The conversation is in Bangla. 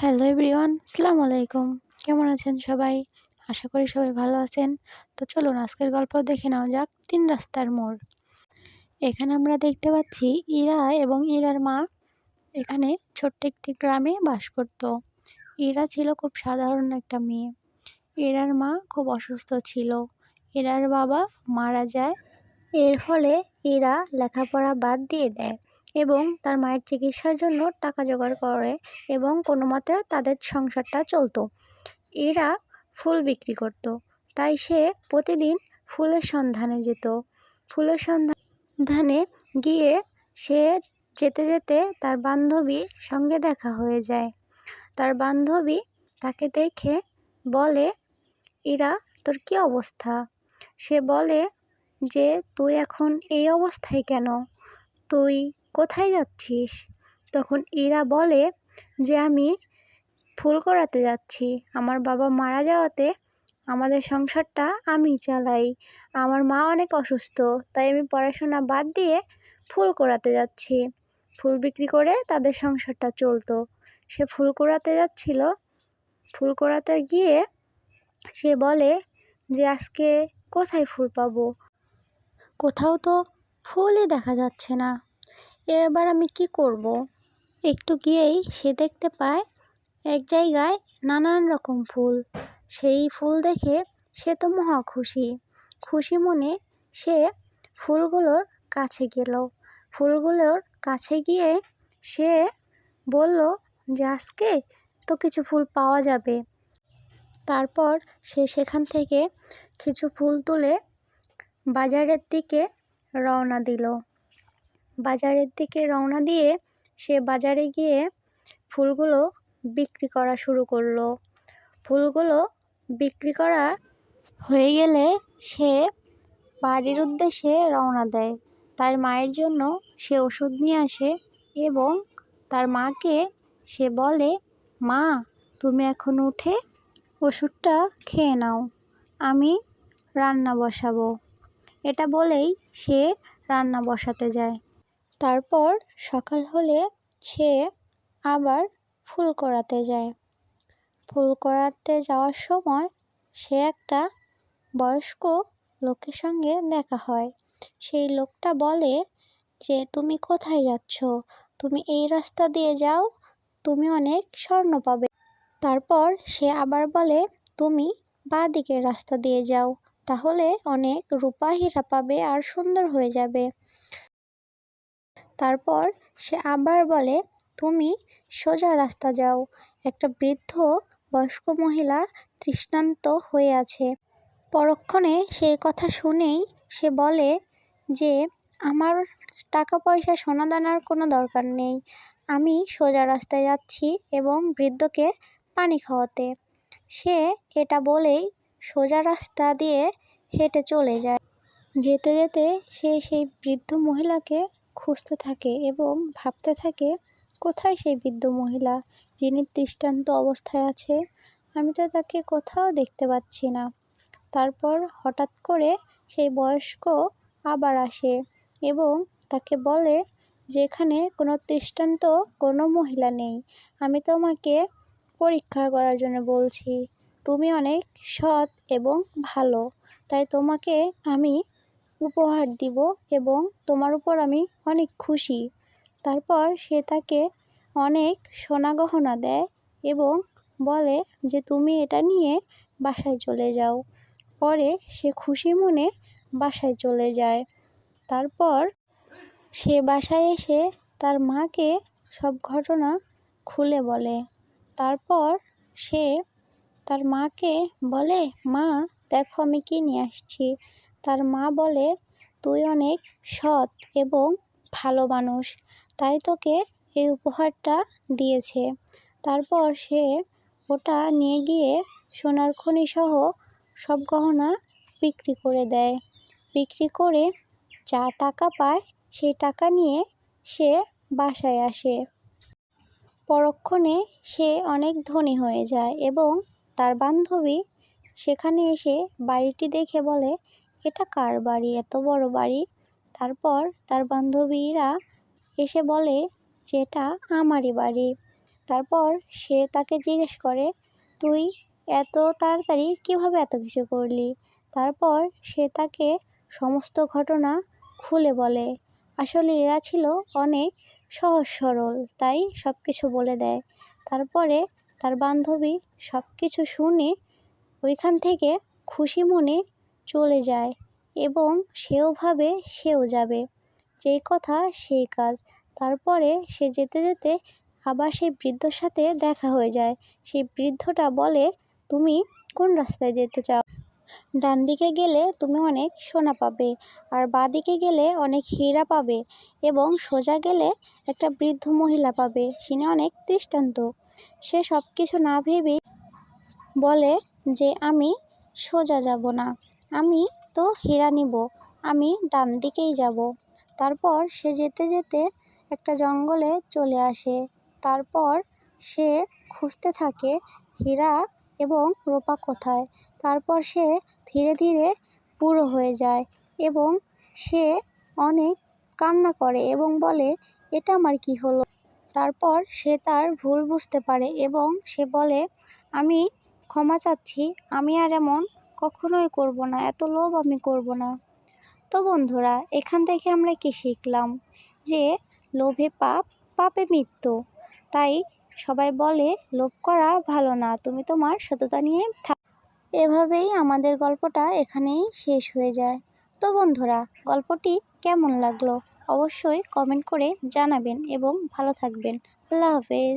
হ্যালো এভরিওয়ান আসসালামু আলাইকুম কেমন আছেন সবাই? আশা করি সবাই ভালো আছেন। তো চলুন আজকের গল্প দেখে নেওয়া যাক তিন রাস্তার মোড়। এখানে আমরা দেখতে পাচ্ছি ইরা এবং ইরার মা। এখানে ছোট্ট একটি গ্রামে বাস করত। ইরা ছিল খুব সাধারণ একটা মেয়ে। ইরার মা খুব অসুস্থ ছিল। ইরার বাবা মারা যায় এর ফলে এরা লেখাপড়া বাদ দিয়ে দেয় এবং তার মায়ের চিকিৎসার জন্য টাকা জোগাড় করে এবং কোনো মতে তাদের সংসারটা চলতো। এরা ফুল বিক্রি করত। তাই সে প্রতিদিন ফুলের সন্ধানে যেত। ফুলের সন্ধানে গিয়ে সে যেতে যেতে তার বান্ধবী সঙ্গে দেখা হয়ে যায়। তার বান্ধবী তাকে দেখে বলে, এরা, তোর কী অবস্থা? সে বলে যে, তুই এখন এই অবস্থায় কেন? তুই কোথায় যাচ্ছিস? তখন ইরা বলে যে, আমি ফুল করাতে যাচ্ছি। আমার বাবা মারা যাওয়াতে আমাদের সংসারটা আমি চালাই। আমার মা অনেক অসুস্থ, তাই আমি পড়াশোনা বাদ দিয়ে ফুল করাতে যাচ্ছি। ফুল বিক্রি করে তাদের সংসারটা চলতো। সে ফুল করাতে যাচ্ছিল। ফুল করাতে গিয়ে সে বলে যে, আজকে কোথায় ফুল পাবো? কোথাও তো ফুলই দেখা যাচ্ছে না। এবার আমি কি করব। একটু গিয়েই সে দেখতে পায় এক জায়গায় নানান রকম ফুল। সেই ফুল দেখে সে তো মহা খুশি। খুশি মনে সে ফুলগুলোর কাছে গেল। ফুলগুলোর কাছে গিয়ে সে বলল, যে আজকে তো কিছু ফুল পাওয়া যাবে। তারপর সে সেখান থেকে কিছু ফুল তুলে বাজারের দিকে রওনা দিল। বাজারের দিকে রওনা দিয়ে সে বাজারে গিয়ে ফুলগুলো বিক্রি করা শুরু করল। ফুলগুলো বিক্রি করা হয়ে গেলে সে বাড়ির উদ্দেশ্যে রওনা দেয়। তার মায়ের জন্য সে ওষুধ নিয়ে আসে এবং তার মাকে সে বলে, মা, তুমি এখন উঠে ওষুধটা খেয়ে নাও। আমি রান্না বসাবো। এটা বলেই সে রান্না বসাতে যায়। তারপর সকাল হলে সে আবার ফুল করাতে যায়। ফুল করাতে যাওয়ার সময় সে একটা বয়স্ক লোকের সঙ্গে দেখা হয়। সেই লোকটা বলে যে, তুমি কোথায় যাচ্ছ? তুমি এই রাস্তা দিয়ে যাও, তুমি অনেক স্বর্ণ পাবে। তারপর সে আবার বলে, তুমি বাঁ দিকের রাস্তা দিয়ে যাও। তাহলে অনেক রূপা হীরা পাবে আর সুন্দর হয়ে যাবে। তারপর সে আবার বলে, তুমি সোজা রাস্তা যাও। একটা বৃদ্ধ বয়স্ক মহিলা তৃষ্ণান্ত হয়ে আছে। পরক্ষণে সে কথা শুনেই সে বলে যে, আমার টাকা পয়সা সোনাদানার কোনো দরকার নেই। আমি সোজা রাস্তায় যাচ্ছি এবং বৃদ্ধকে পানি খাওয়াতে। সে এটা বলেই সোজা রাস্তা দিয়ে হেঁটে চলে যায়। যেতে যেতে সে সেই বৃদ্ধ মহিলাকে খুঁজতে থাকে এবং ভাবতে থাকে, কোথায় সেই বৃদ্ধ মহিলা? যিনি দৃষ্টান্ত অবস্থায় আছে, আমি তো তাকে কোথাও দেখতে পাচ্ছি না। তারপর হঠাৎ করে সেই বয়স্ক আবার আসে এবং তাকে বলে, যেখানে কোনো দৃষ্টান্ত কোনো মহিলা নেই, আমি তোমাকে পরীক্ষা করার জন্য বলছি। তুমি অনেক সৎ এবং ভালো, তাই তোমাকে আমি উপহার দিব এবং তোমার উপর আমি অনেক খুশি। তারপর সে তাকে অনেক সোনা গহনা দেয় এবং বলে যে, তুমি এটা নিয়ে বাসায় চলে যাও। পরে সে খুশি মনে বাসায় চলে যায়। তারপর সে বাসায় এসে তার মাকে সব ঘটনা খুলে বলে। তারপর সে তার মাকে বলে, মা, দেখো আমি কি নিয়ে আসছি। তার মা বলে, তুই অনেক সৎ এবং ভালো মানুষ, তাই তোকে এই উপহারটা দিয়েছে। তারপর সে ওটা নিয়ে গিয়ে সোনার খনিসহ সব গহনা বিক্রি করে দেয়। বিক্রি করে যা টাকা পায় সেই টাকা নিয়ে সে বাসায় আসে। পরক্ষণে সে অনেক ধনী হয়ে যায় এবং তার বান্ধবী সেখানে এসে বাড়িটি দেখে বলে, এটা কার বাড়ি? এত বড় বাড়ি? তারপর তার বান্ধবীরা এসে বলে যে এটা আমারই বাড়ি। তারপর সে তাকে জিজ্ঞেস করে, তুই এত তাড়াতাড়ি কীভাবে এত কিছু করলি? তারপর সে তাকে সমস্ত ঘটনা খুলে বলে, আসলে এরা ছিল অনেক সহজ সরল, তাই সব কিছু বলে দেয়। তারপরে তার বান্ধবী সব কিছু শুনে ওইখান থেকে খুশি মনে চলে যায় এবং সেও ভাবে সেও যাবে। যেই কথা সেই কাজ। তারপরে সে যেতে যেতে আবার সেই বৃদ্ধর সাথে দেখা হয়ে যায়। সেই বৃদ্ধটা বলে, তুমি কোন রাস্তায় যেতে চাও? ডান দিকে গেলে তুমি অনেক সোনা পাবে, আর বাঁ দিকে গেলে অনেক হীরা পাবে এবং সোজা গেলে একটা বৃদ্ধ মহিলা পাবে সিনে অনেক দৃষ্টান্ত। সে সব কিছু না ভেবেই বলে যে, আমি সোজা যাব না। আমি তো হীরা নিব, আমি ডান দিকেই যাব। তারপর সে যেতে যেতে একটা জঙ্গলে চলে আসে। তারপর সে খুঁজতে থাকে হীরা এবং রূপা কোথায়? তারপর সে ধীরে ধীরে বুড়ো হয়ে যায় এবং সে অনেক কান্না করে এবং বলে, এটা আমার কি হলো? তারপর সে তার ভুল বুঝতে পারে এবং সে বলে, আমি ক্ষমা চাচ্ছি, আমি আর এমন কখনোই করব না, এত লোভ আমি করব না। তো বন্ধুরা, এখান থেকে আমরা কি শিখলাম? যে লোভে পাপ, পাপে মৃত্যু। তাই সবাই বলে, লোভ করা ভালো না, তুমি তোমার সততা নিয়ে থাক এভাবেই আমাদের গল্পটা এখানেই শেষ হয়ে যায়। তো বন্ধুরা, গল্পটি কেমন লাগল? অবশ্যই কমেন্ট করে জানাবেন এবং ভালো থাকবেন। আল্লাহ হাফেজ।